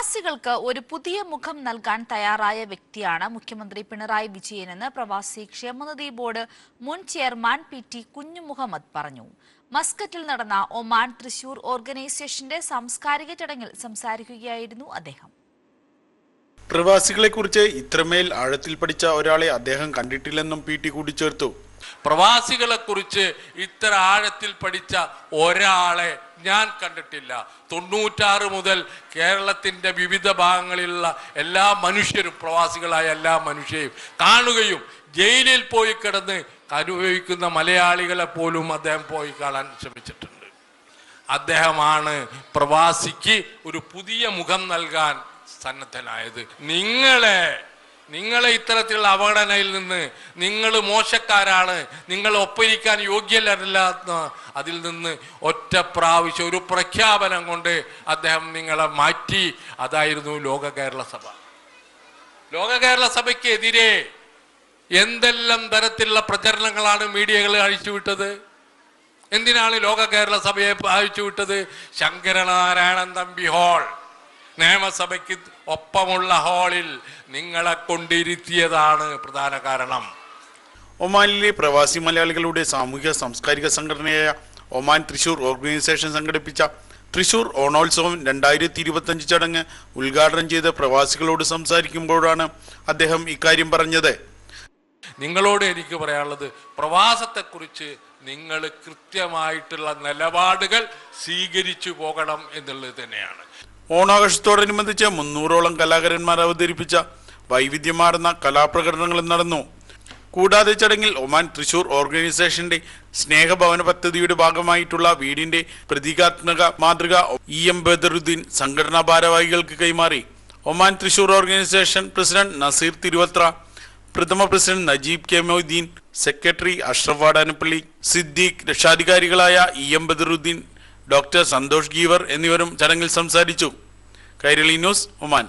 പ്രവാസികൾക്ക് ഒരു പുതിയ മുഖം നൽകാൻ തയ്യാറായ വ്യക്തിയാണ് മുഖ്യമന്ത്രി പിണറായി വിജയനെന്ന് പ്രവാസി ക്ഷേമനിധി ബോർഡ് മുൻ ചെയർമാൻ പി ടി കുഞ്ഞുമുഹമ്മദ് പറഞ്ഞു. മസ്കറ്റിൽ നടന്ന ഒമാൻ തൃശൂർ ഓർഗനൈസേഷന്റെ സാംസ്കാരിക ചടങ്ങിൽ സംസാരിക്കുകയായിരുന്നു അദ്ദേഹം. പ്രവാസികളെക്കുറിച്ച് ഇത്രമേൽ ആഴത്തിൽ പഠിച്ച ഒരാളെ അദ്ദേഹം കണ്ടിട്ടില്ലെന്നും പി ടി കൂട്ടിച്ചേർത്തു. പ്രവാസികളെ കുറിച്ച് ഇത്ര ആഴത്തിൽ പഠിച്ച ഒരാളെ ഞാൻ കണ്ടിട്ടില്ല. തൊണ്ണൂറ്റാറ് മുതൽ കേരളത്തിന്റെ വിവിധ ഭാഗങ്ങളിലുള്ള എല്ലാ മനുഷ്യരും പ്രവാസികളായ എല്ലാ മനുഷ്യരും കാണുകയും ജയിലിൽ പോയി കിടന്ന് അനുഭവിക്കുന്ന മലയാളികളെ പോലും അദ്ദേഹം പോയി കാണാൻ ശ്രമിച്ചിട്ടുണ്ട്. അദ്ദേഹമാണ് പ്രവാസിക്ക് ഒരു പുതിയ മുഖം നൽകാൻ സന്നദ്ധനായത്. നിങ്ങളെ നിങ്ങളെ ഇത്തരത്തിലുള്ള അവഗണനയിൽ നിന്ന് നിങ്ങൾ മോശക്കാരാണ് നിങ്ങൾ ഒപ്പിരിക്കാൻ യോഗ്യരല്ല അതിൽ നിന്ന് ഒറ്റ പ്രാവശ്യം ഒരു പ്രഖ്യാപനം കൊണ്ട് അദ്ദേഹം നിങ്ങളെ മാറ്റി. അതായിരുന്നു ലോക കേരള സഭ. ലോക കേരള സഭയ്ക്കെതിരെ എന്തെല്ലാം തരത്തിലുള്ള പ്രചരണങ്ങളാണ് മീഡിയകൾ അഴിച്ചുവിട്ടത് എന്തിനാണ് ലോക കേരള സഭയെ അഴിച്ചുവിട്ടത് ശങ്കരനാരായണൻ തമ്പി ഹാൾ. നിയമസഭയ്ക്ക് ഒപ്പമുള്ള ഹാളിൽ നിങ്ങളെ കൊണ്ടിരുത്തിയതാണ് പ്രധാന കാരണം. ഒമാനിലെ പ്രവാസി മലയാളികളുടെ സാമൂഹിക സാംസ്കാരിക സംഘടനയായ ഒമാൻ തൃശൂർ ഓർഗനൈസേഷൻ സംഘടിപ്പിച്ച തൃശൂർ ഓണോത്സവം രണ്ടായിരത്തി ഇരുപത്തഞ്ച് ചടങ്ങ് ഉദ്ഘാടനം ചെയ്ത് പ്രവാസികളോട് സംസാരിക്കുമ്പോഴാണ് അദ്ദേഹം ഇക്കാര്യം പറഞ്ഞത്. നിങ്ങളോട് എനിക്ക് പറയാനുള്ളത് പ്രവാസത്തെക്കുറിച്ച് നിങ്ങൾ കൃത്യമായിട്ടുള്ള നിലപാടുകൾ സ്വീകരിച്ചു പോകണം എന്നുള്ളത് തന്നെയാണ്. ഓണാഘോഷത്തോടനുബന്ധിച്ച് മുന്നൂറോളം കലാകാരന്മാർ അവതരിപ്പിച്ച വൈവിധ്യമാർന്ന കലാപ്രകടനങ്ങളും നടന്നു. കൂടാതെ ചടങ്ങിൽ ഒമാൻ തൃശൂർ ഓർഗനൈസേഷന്റെ സ്നേഹഭവന പദ്ധതിയുടെ ഭാഗമായിട്ടുള്ള വീടിന്റെ പ്രതീകാത്മക മാതൃക ഇ എം ബദറുദ്ദീൻ സംഘടനാ ഭാരവാഹികൾക്ക് കൈമാറി. Oman Thrissur organisation president Nazeer Thiruvathra പ്രഥമ president Najeeb K Moideen secretary Ashraf Vadanappally Siddique രക്ഷാധികാരികളായ E M Badaruddin doctor Santhosh Geevar എന്നിവരും ചടങ്ങിൽ സംസാരിച്ചു. Kairali news Oman.